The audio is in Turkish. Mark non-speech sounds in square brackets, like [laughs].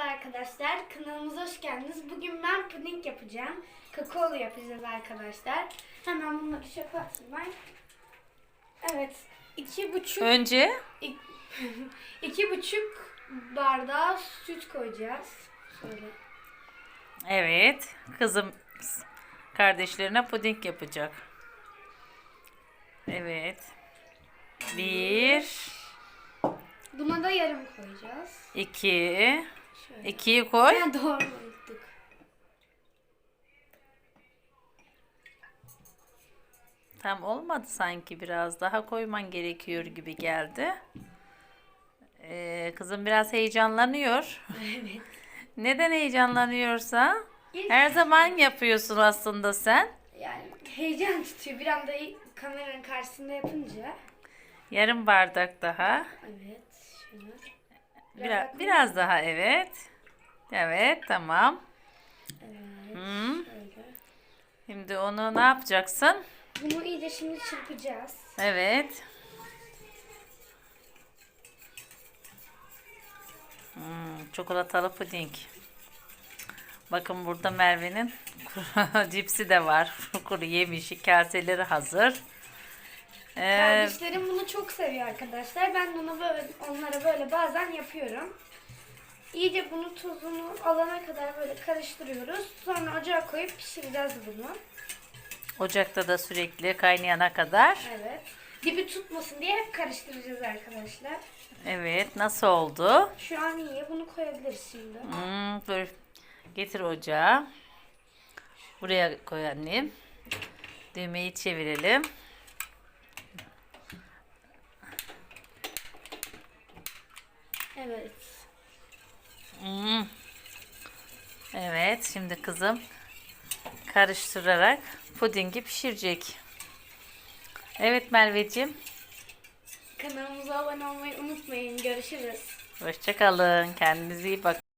arkadaşlar. Kanalımıza hoş geldiniz. Bugün ben puding yapacağım. Kakaolu yapacağız arkadaşlar. Hemen bunları atayım ben. Evet. iki buçuk, Önce ik- [laughs] iki buçuk bardağı süt koyacağız. Şöyle. evet kızım kardeşlerine puding yapacak. Evet. Bir, Buna da yarım koyacağız. iki, Şöyle. ikiyi koy. Ha, doğru unuttuk. Tam olmadı sanki biraz daha koyman gerekiyor gibi geldi. Ee, kızım biraz heyecanlanıyor. Evet. [laughs] Neden heyecanlanıyorsa? İlk- Her zaman yapıyorsun aslında sen. Yani heyecan tutuyor. Bir anda kameranın karşısında yapınca. Yarım bardak daha. Evet. Şunu. Biraz, biraz daha evet. Evet tamam. Evet. Hı. Şöyle. Şimdi onu ne yapacaksın? Bunu iyice şimdi çırpacağız. Evet. Hmm, çikolatalı puding. Bakın burada Merve'nin [laughs] cipsi de var. Kuru yemişi, kaseleri hazır. Ee, Kardeşlerim bunu çok seviyor arkadaşlar. Ben bunu böyle onlara böyle bazen yapıyorum. İyice bunu tuzunu alana kadar böyle karıştırıyoruz. Sonra ocağa koyup pişireceğiz bunu. ocakta da sürekli kaynayana kadar. Evet. Dibi tutmasın diye hep karıştıracağız arkadaşlar. Evet, nasıl oldu? Şu an iyi. Bunu koyabiliriz şimdi. Hmm, dur. Getir ocağa. Buraya koy annem. Düğmeyi çevirelim. Evet. Hmm. Evet, şimdi kızım karıştırarak pudingi pişirecek. Evet Merveciğim, Kanalımıza abone olmayı unutmayın. Görüşürüz. hoşça kalın. Kendinize iyi bakın.